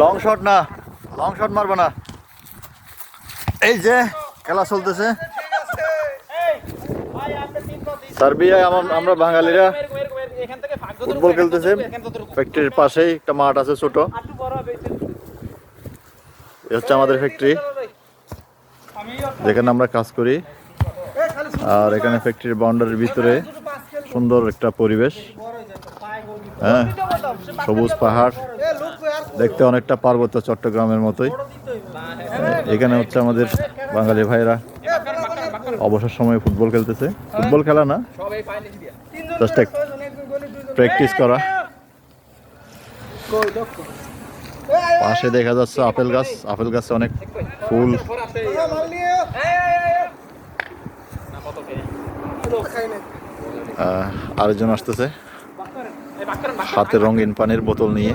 Long shot না long shot মারবো না। এই যে, খেলা চলতেছে। আমরা বাঙালিরা ফুটবল খেলতেছে। ফ্যাক্টরির পাশেই একটা মাঠ আছে ছোট। এ হচ্ছে আমাদের ফ্যাক্টরি যেখানে আমরা কাজ করি। আর এখানে ফ্যাক্টরির বাউন্ডারির ভিতরে সুন্দর একটা পরিবেশ। হ্যাঁ সবুজ পাহাড়। দেখতে অনেকটা পার্বত্য চট্টগ্রামের মতোই। এখানে হচ্ছে আমাদের বাঙালি ভাইরা অবসর সময়ে ফুটবল খেলতেছে। ফুটবল খেলা না জাস্ট প্র্যাকটিস করা। পাশে দেখা যাচ্ছে আপেল গাছ। আপেল গাছে অনেক ফুল। আরেকজন আসতেছে। হাতে রঙিন পানির বোতল নিয়ে।